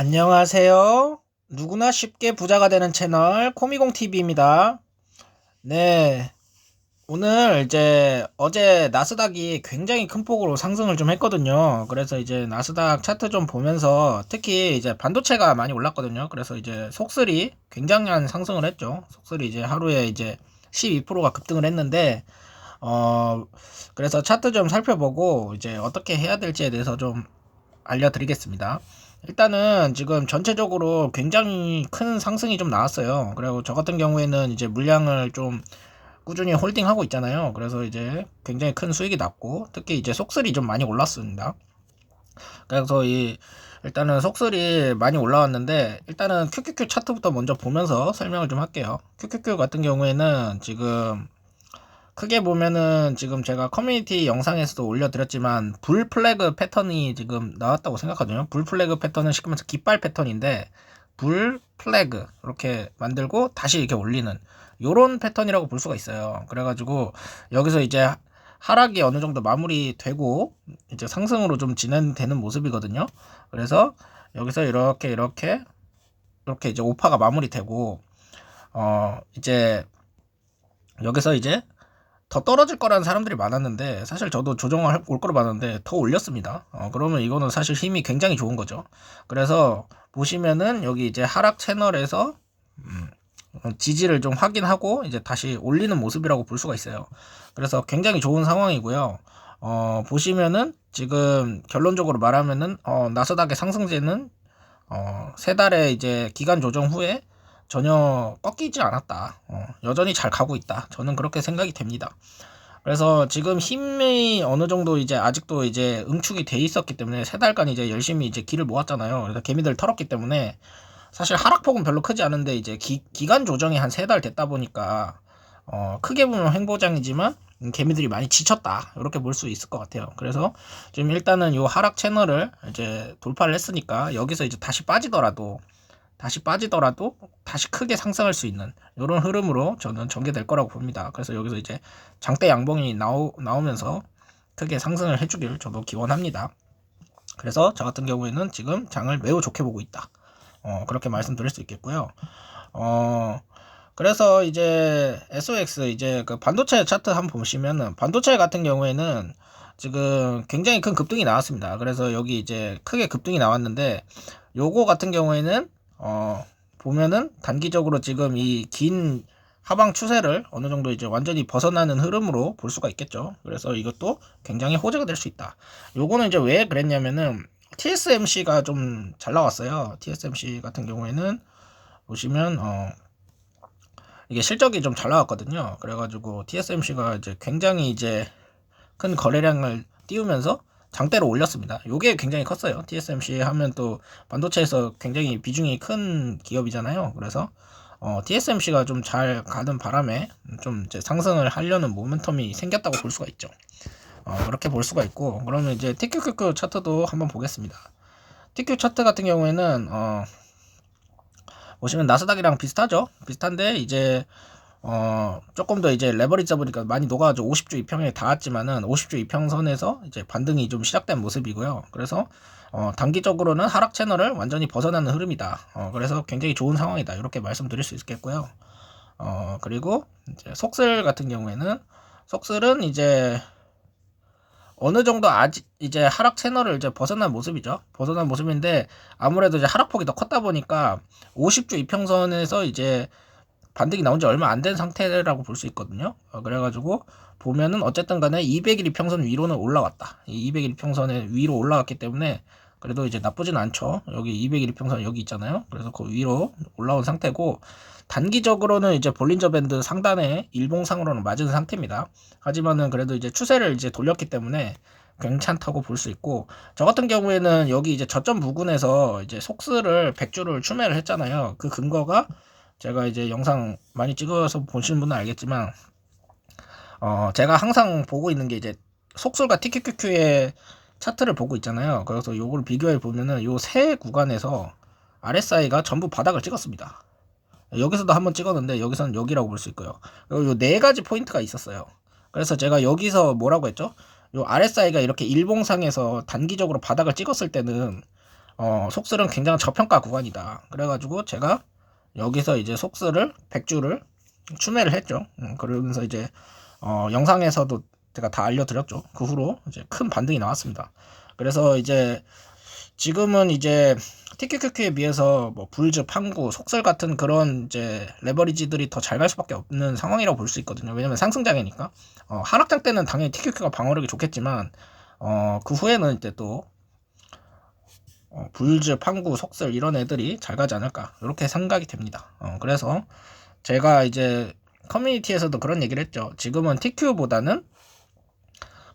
안녕하세요. 누구나 쉽게 부자가 되는 채널 코미공TV입니다. 네. 오늘 이제 어제 나스닥이 굉장히 큰 폭으로 상승을 좀 했거든요. 그래서 이제 나스닥 차트 좀 보면서 특히 이제 반도체가 많이 올랐거든요. 그래서 이제 속슬이 굉장한 상승을 했죠. 속슬이 이제 하루에 이제 12%가 급등을 했는데 어 그래서 차트 좀 살펴보고 이제 어떻게 해야 될지에 대해서 좀 알려드리겠습니다. 일단은 지금 전체적으로 굉장히 큰 상승이 좀 나왔어요. 그리고 저 같은 경우에는 이제 물량을 좀 꾸준히 홀딩하고 있잖아요. 그래서 이제 굉장히 큰 수익이 났고 특히 이제 속슬이 좀 많이 올랐습니다. 그래서 이 일단은 속슬이 많이 올라왔는데 일단은 QQQ 차트부터 먼저 보면서 설명을 좀 할게요. QQQ 같은 경우에는 지금 크게 보면은 지금 제가 커뮤니티 영상에서도 올려드렸지만 불 플래그 패턴이 지금 나왔다고 생각하거든요. 불 플래그 패턴은 쉽게 말해서 깃발 패턴인데 불 플래그 이렇게 만들고 다시 이렇게 올리는 요런 패턴이라고 볼 수가 있어요. 그래가지고 여기서 이제 하락이 어느 정도 마무리되고 이제 상승으로 좀 진행되는 모습이거든요. 그래서 여기서 이렇게 이렇게 이렇게 이제 오파가 마무리되고 어 이제 여기서 이제 더 떨어질 거라는 사람들이 많았는데 사실 저도 조정을 올 거로 봤는데 더 올렸습니다. 어, 그러면 이거는 사실 힘이 굉장히 좋은 거죠. 그래서 보시면은 여기 이제 하락 채널에서 음, 지지를 좀 확인하고 이제 다시 올리는 모습이라고 볼 수가 있어요. 그래서 굉장히 좋은 상황이고요. 어, 보시면은 지금 결론적으로 말하면은 어, 나스닥의 상승세는 어, 세 달의 이제 기간 조정 후에 전혀 꺾이지 않았다. 어, 여전히 잘 가고 있다. 저는 그렇게 생각이 됩니다. 그래서 지금 힘이 어느 정도 이제 아직도 이제 응축이 돼 있었기 때문에 세 달간 이제 열심히 이제 길을 모았잖아요. 그래서 개미들 털었기 때문에 사실 하락폭은 별로 크지 않은데 이제 기, 기간 조정이 한 세 달 됐다 보니까 어, 크게 보면 횡보장이지만 개미들이 많이 지쳤다 이렇게 볼 수 있을 것 같아요. 그래서 지금 일단은 이 하락 채널을 이제 돌파를 했으니까 여기서 이제 다시 빠지더라도 다시 빠지더라도 다시 크게 상승할 수 있는 이런 흐름으로 저는 전개될 거라고 봅니다. 그래서 여기서 이제 장대 양봉이 나오, 나오면서 크게 상승을 해주길 저도 기원합니다. 그래서 저 같은 경우에는 지금 장을 매우 좋게 보고 있다. 어, 그렇게 말씀드릴 수 있겠고요. 어, 그래서 이제 SOX 이제 그 반도체 차트 한번 보시면은 반도체 같은 경우에는 지금 굉장히 큰 급등이 나왔습니다. 그래서 여기 이제 크게 급등이 나왔는데 요거 같은 경우에는 어, 보면은 단기적으로 지금 이 긴 하방 추세를 어느 정도 이제 완전히 벗어나는 흐름으로 볼 수가 있겠죠. 그래서 이것도 굉장히 호재가 될 수 있다. 요거는 이제 왜 그랬냐면은 TSMC가 좀 잘 나왔어요. TSMC 같은 경우에는 보시면 어 이게 실적이 좀 잘 나왔거든요. 그래가지고 TSMC가 이제 굉장히 이제 큰 거래량을 띄우면서 장대로 올렸습니다. 요게 굉장히 컸어요. TSMC 하면 또 반도체에서 굉장히 비중이 큰 기업이잖아요. 그래서 어, TSMC가 좀 잘 가는 바람에 좀 상승을 하려는 모멘텀이 생겼다고 볼 수가 있죠. 어, 그렇게 볼 수가 있고 그러면 이제 TQQQ 차트도 한번 보겠습니다. TQ 차트 같은 경우에는 어, 보시면 나스닥이랑 비슷하죠. 비슷한데 이제 어, 조금 더 이제 레버리지 잡으니까 많이 녹아가지고 50주 이평에 닿았지만은 50주 이평선에서 이제 반등이 좀 시작된 모습이고요. 그래서 어, 단기적으로는 하락 채널을 완전히 벗어나는 흐름이다. 어, 그래서 굉장히 좋은 상황이다. 이렇게 말씀드릴 수 있겠고요. 어, 그리고 이제 속슬 같은 경우에는 속슬은 이제 어느 정도 아직 이제 하락 채널을 이제 벗어난 모습이죠. 벗어난 모습인데 아무래도 이제 하락폭이 더 컸다 보니까 50주 이평선에서 이제 반등이 나온 지 얼마 안 된 상태라고 볼 수 있거든요. 어, 그래가지고 보면은 어쨌든 간에 200일 이평선 위로는 올라왔다. 이 200일 이평선에 위로 올라왔기 때문에 그래도 이제 나쁘진 않죠. 여기 200일 이평선 여기 있잖아요. 그래서 그 위로 올라온 상태고 단기적으로는 이제 볼린저 밴드 상단에 일봉상으로는 맞은 상태입니다. 하지만은 그래도 이제 추세를 이제 돌렸기 때문에 괜찮다고 볼 수 있고 저 같은 경우에는 여기 이제 저점 부근에서 이제 속스를 100주를 추매를 했잖아요. 그 근거가 제가 이제 영상 많이 찍어서 보시는 분은 알겠지만 어 제가 항상 보고 있는 게 이제 속술과 TQQQ의 차트를 보고 있잖아요. 그래서 요걸 비교해 보면은 요 세 구간에서 RSI가 전부 바닥을 찍었습니다. 여기서도 한번 찍었는데 여기서는 여기라고 볼 수 있고요. 그리고 요 네 가지 포인트가 있었어요. 그래서 제가 여기서 뭐라고 했죠? 요 RSI가 이렇게 일봉상에서 단기적으로 바닥을 찍었을 때는 어, 속슬은 굉장히 저평가 구간이다. 그래가지고 제가 여기서 이제 속슬을 100주를 추매를 했죠. 음, 그러면서 이제 어, 영상에서도 제가 다 알려드렸죠. 그 후로 이제 큰 반등이 나왔습니다. 그래서 이제 지금은 이제 TQQQ에 비해서 뭐 불즈, 판구, 속설 같은 그런 이제 레버리지들이 더 잘 갈 수밖에 없는 상황이라고 볼 수 있거든요. 왜냐면 상승장이니까. 어, 하락장 때는 당연히 TQQ가 방어력이 좋겠지만 어, 그 후에는 이제 또 어, 불즈, 판구, 속설 이런 애들이 잘 가지 않을까 이렇게 생각이 됩니다. 어, 그래서 제가 이제 커뮤니티에서도 그런 얘기를 했죠. 지금은 TQ보다는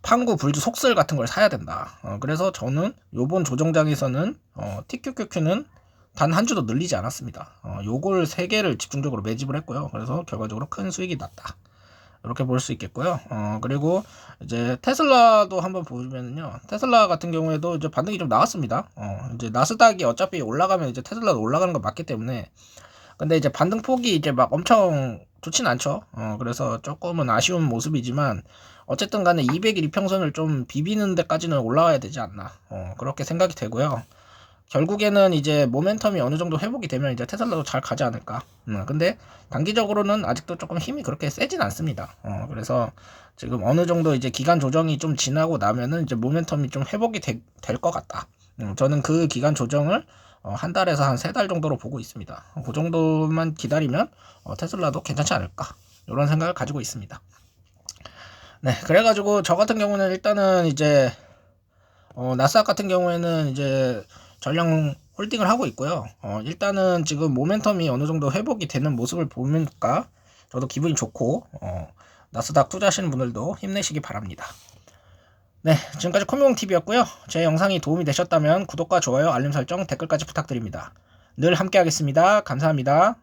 판구, 불주, 속설 같은 걸 사야 된다. 어, 그래서 저는 요번 조정장에서는 어, TQQQ는 단 한 주도 늘리지 않았습니다. 어, 요걸 세 개를 집중적으로 매집을 했고요. 그래서 결과적으로 큰 수익이 났다. 이렇게 볼 수 있겠고요. 어, 그리고 이제 테슬라도 한번 보면은요. 테슬라 같은 경우에도 이제 반등이 좀 나왔습니다. 어, 이제 나스닥이 어차피 올라가면 이제 테슬라도 올라가는 거 맞기 때문에 근데 이제 반등 폭이 이제 막 엄청 좋진 않죠. 어, 그래서 조금은 아쉬운 모습이지만 어쨌든 간에 200일 이평선을 좀 비비는 데까지는 올라와야 되지 않나. 어, 그렇게 생각이 되고요. 결국에는 이제 모멘텀이 어느 정도 회복이 되면 이제 테슬라도 잘 가지 않을까. 음, 근데 단기적으로는 아직도 조금 힘이 그렇게 세진 않습니다. 어, 그래서 지금 어느 정도 이제 기간 조정이 좀 지나고 나면은 이제 모멘텀이 좀 회복이 될 것 같다. 음, 저는 그 기간 조정을 어, 한 달에서 한 세 달 정도로 보고 있습니다. 어, 그 정도만 기다리면 어, 테슬라도 괜찮지 않을까. 이런 생각을 가지고 있습니다. 네, 그래가지고 저 같은 경우는 일단은 이제 어, 나스닥 같은 경우에는 이제 전량 홀딩을 하고 있고요. 어, 일단은 지금 모멘텀이 어느 정도 회복이 되는 모습을 보니까 저도 기분이 좋고 어, 나스닥 투자하시는 분들도 힘내시기 바랍니다. 네, 지금까지 코미공TV였고요. 제 영상이 도움이 되셨다면 구독과 좋아요, 알림 설정, 댓글까지 부탁드립니다. 늘 함께 하겠습니다. 감사합니다.